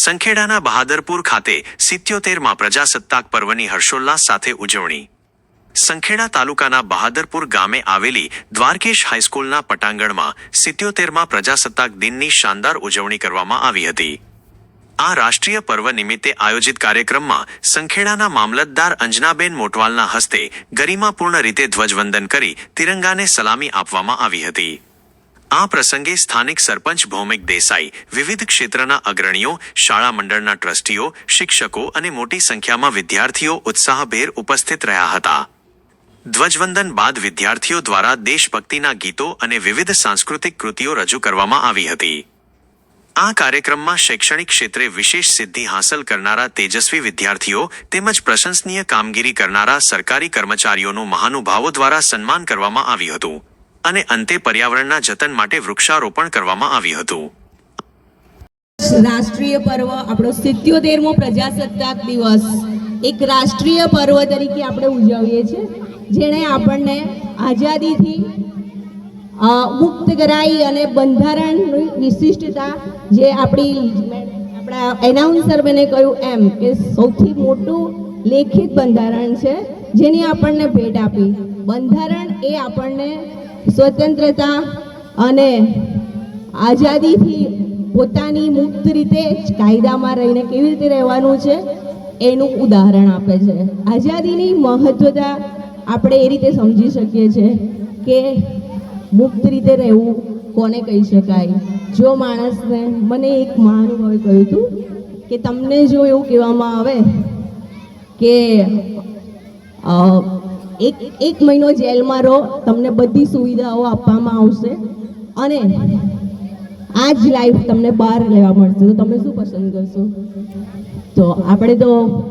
સંખેડાના બહાદરપુર ખાતે સિત્યોતેરમાં પ્રજાસત્તાક પર્વની હર્ષોલ્લાસ સાથે ઉજવણી. સંખેડા તાલુકાના બહાદરપુર ગામે આવેલી દ્વારકેશ હાઈસ્કૂલના પટાંગણમાં સિત્યોતેરમાં પ્રજાસત્તાક દિનની શાનદાર ઉજવણી કરવામાં આવી હતી. આ રાષ્ટ્રીય પર્વ નિમિત્તે આયોજિત કાર્યક્રમમાં સંખેડાના મામલતદાર અંજનાબેન મોટવાલના હસ્તે ગરિમાપૂર્ણ રીતે ધ્વજવંદન કરી તિરંગાને સલામી આપવામાં આવી હતી. આ પ્રસંગે સ્થાનિક સરપંચ ભૌમિક દેસાઈ, વિવિધ ક્ષેત્રના અગ્રણીઓ, શાળા મંડળના ટ્રસ્ટીઓ, શિક્ષકો અને મોટી સંખ્યામાં વિદ્યાર્થીઓ ઉત્સાહભેર ઉપસ્થિત રહ્યા હતા. ધ્વજવંદન બાદ વિદ્યાર્થીઓ દ્વારા દેશભક્તિના ગીતો અને વિવિધ સાંસ્કૃતિક કૃતિઓ રજૂ કરવામાં આવી હતી. આ કાર્યક્રમમાં શૈક્ષણિક ક્ષેત્રે વિશેષ સિદ્ધિ હાંસલ કરનારા તેજસ્વી વિદ્યાર્થીઓ તેમજ પ્રશંસનીય કામગીરી કરનારા સરકારી કર્મચારીઓનું મહાનુભાવો દ્વારા સન્માન કરવામાં આવ્યું હતું. અને અંતે પર્યાવરણના જતન માટે વૃક્ષારોપણ કરવામાં આવ્યું હતું. રાષ્ટ્રીય પર્વ આપણો સિત્યોતેરમો પ્રજાસત્તાક દિવસ. એક રાષ્ટ્રીય પર્વ તરીકે આપણે ઉજવીએ છીએ, જેણે આપણને આઝાદીથી મુક્ત કરાઈ અને બંધારણની વિશિષ્ટતા જે આપણી, આપણા એનાઉન્સર બેને કહ્યું એમ કે સૌથી મોટું લેખિત બંધારણ છે જેની આપણને ભેટ આપી. બંધારણ એ આપણને સ્વતંત્રતા અને આઝાદીથી પોતાની મુક્ત રીતે જ કાયદામાં રહીને કેવી રીતે રહેવાનું છે, એનું ઉદાહરણ આપે છે. આઝાદીની મહત્વતા આપણે એ રીતે સમજી શકીએ છીએ કે મુક્ત રીતે રહેવું કોને કહી શકાય? જો માણસને, મને એક મહાનુભાવે કહ્યું હતું કે તમને જો એવું કહેવામાં આવે કે એક એક મહિનો જેલમાં રહો, તમને બધી સુવિધાઓ આપવામાં આવશે. અને આ જ લાઈફ તમને બહાર લેવા મળશે. તો તમે શું પસંદ કરશો? તો આપણે તો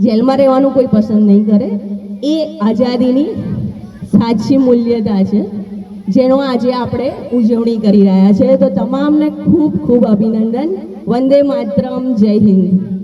જેલમાં રહેવાનું કોઈ પસંદ નહીં કરે. એ આઝાદીની સાચી મૂલ્યતા છે, જેનો આજે આપણે ઉજવણી કરી રહ્યા છે. તો તમામને ખૂબ ખૂબ અભિનંદન. વંદે માતરમ, જય હિન્દ.